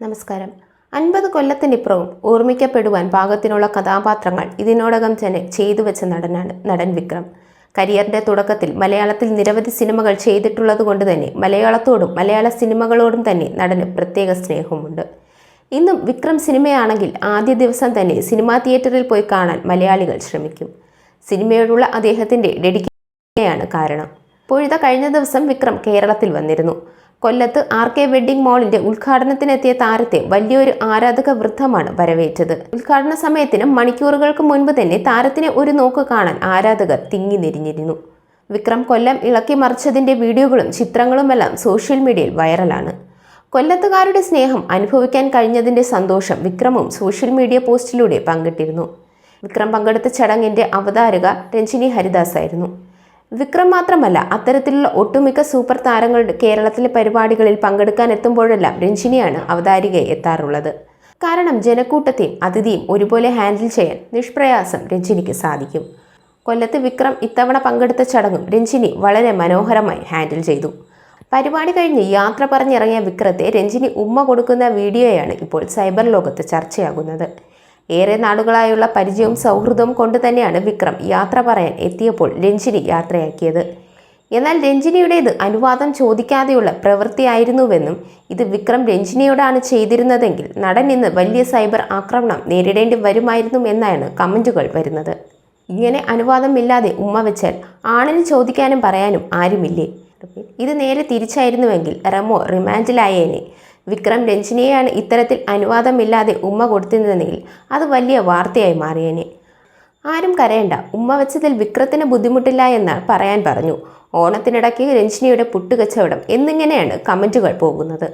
നമസ്കാരം. അൻപത് കൊല്ലത്തിനിപ്പുറവും ഓർമ്മിക്കപ്പെടുവാൻ പാകത്തിനുള്ള കഥാപാത്രങ്ങൾ ഇതിനോടകം തന്നെ ചെയ്തു വെച്ച നടനാണ് നടൻ വിക്രം. കരിയറിന്റെ തുടക്കത്തിൽ മലയാളത്തിൽ നിരവധി സിനിമകൾ ചെയ്തിട്ടുള്ളത് കൊണ്ട് തന്നെ മലയാളത്തോടും മലയാള സിനിമകളോടും തന്നെ നടന് പ്രത്യേക സ്നേഹമുണ്ട്. ഇന്നും വിക്രം സിനിമയാണെങ്കിൽ ആദ്യ ദിവസം തന്നെ സിനിമാ തിയേറ്ററിൽ പോയി കാണാൻ മലയാളികൾ ശ്രമിക്കും. സിനിമയോടുള്ള അദ്ദേഹത്തിന്റെ ഡെഡിക്കേഷനെയാണ് കാരണം. പൊഴുത കഴിഞ്ഞ ദിവസം വിക്രം കേരളത്തിൽ വന്നിരുന്നു. കൊല്ലത്ത് ആർ കെ വെഡ്ഡിംഗ് മാളിന്റെ ഉദ്ഘാടനത്തിനെത്തിയ താരത്തെ വലിയൊരു ആരാധക വൃദ്ധമാണ് വരവേറ്റത്. ഉദ്ഘാടന സമയത്തിന് മണിക്കൂറുകൾക്ക് മുൻപ് തന്നെ താരത്തിനെ ഒരു നോക്ക് കാണാൻ ആരാധകർ തിങ്ങി നിരിഞ്ഞിരുന്നു. വിക്രം കൊല്ലം ഇളക്കി മറിച്ചതിന്റെ വീഡിയോകളും ചിത്രങ്ങളുമെല്ലാം സോഷ്യൽ മീഡിയയിൽ വൈറലാണ്. കൊല്ലത്തുകാരുടെ സ്നേഹം അനുഭവിക്കാൻ കഴിഞ്ഞതിന്റെ സന്തോഷം വിക്രമും സോഷ്യൽ മീഡിയ പോസ്റ്റിലൂടെ പങ്കിട്ടിരുന്നു. വിക്രം പങ്കെടുത്ത ചടങ്ങിന്റെ അവതാരക രഞ്ജിനി ഹരിദാസ് ആയിരുന്നു വിക്രം മാത്രമല്ല അത്തരത്തിലുള്ള ഒട്ടുമിക്ക സൂപ്പർ താരങ്ങളുടെ കേരളത്തിലെ പരിപാടികളിൽ പങ്കെടുക്കാൻ എത്തുമ്പോഴെല്ലാം രഞ്ജിനിയാണ് അവതാരിക എത്താറുള്ളത്. കാരണം ജനക്കൂട്ടത്തെയും അതിഥിയും ഒരുപോലെ ഹാൻഡിൽ ചെയ്യാൻ നിഷ്പ്രയാസം രഞ്ജിനിക്ക് സാധിക്കും. കൊല്ലത്ത് വിക്രം ഇത്തവണ പങ്കെടുത്ത ചടങ്ങും രഞ്ജിനി വളരെ മനോഹരമായി ഹാൻഡിൽ ചെയ്തു. പരിപാടി കഴിഞ്ഞ് യാത്ര പറഞ്ഞിറങ്ങിയ വിക്രത്തെ രഞ്ജിനി ഉമ്മ കൊടുക്കുന്ന വീഡിയോയാണ് ഇപ്പോൾ സൈബർ ലോകത്ത് ചർച്ചയാകുന്നത്. ഏറെ നാടുകളായുള്ള പരിചയവും സൗഹൃദവും കൊണ്ട് തന്നെയാണ് വിക്രം യാത്ര പറയാൻ എത്തിയപ്പോൾ രഞ്ജിനി യാത്രയാക്കിയത്. എന്നാൽ രഞ്ജിനിയുടേത് അനുവാദം ചോദിക്കാതെയുള്ള പ്രവൃത്തിയായിരുന്നുവെന്നും ഇത് വിക്രം രഞ്ജിനിയോടാണ് ചെയ്തിരുന്നതെങ്കിൽ നടൻ ഇന്ന് വലിയ സൈബർ ആക്രമണം നേരിടേണ്ടി വരുമായിരുന്നു എന്നാണ് കമന്റുകൾ വരുന്നത്. ഇങ്ങനെ അനുവാദമില്ലാതെ ഉമ്മ വെച്ചാൽ ആണിന് ചോദിക്കാനും പറയാനും ആരുമില്ലേ? ഇത് നേരെ തിരിച്ചായിരുന്നുവെങ്കിൽ റെമോ റിമാൻഡിലായേനെ. വിക്രം രഞ്ജിനിയെയാണ് ഇത്തരത്തിൽ അനുവാദമില്ലാതെ ഉമ്മ കൊടുത്തിരുന്നതെങ്കിൽ അത് വലിയ വാർത്തയായി മാറിയേനെ. ആരും കരയണ്ട. ഉമ്മ വെച്ചതിൽ വിക്രത്തിന് ബുദ്ധിമുട്ടില്ല എന്ന് പറയാൻ പറഞ്ഞു. ഓണത്തിനിടയ്ക്ക് രഞ്ജിനിയുടെ പുട്ടുകച്ചവടം എന്നിങ്ങനെയാണ് കമന്റുകൾ പോകുന്നത്.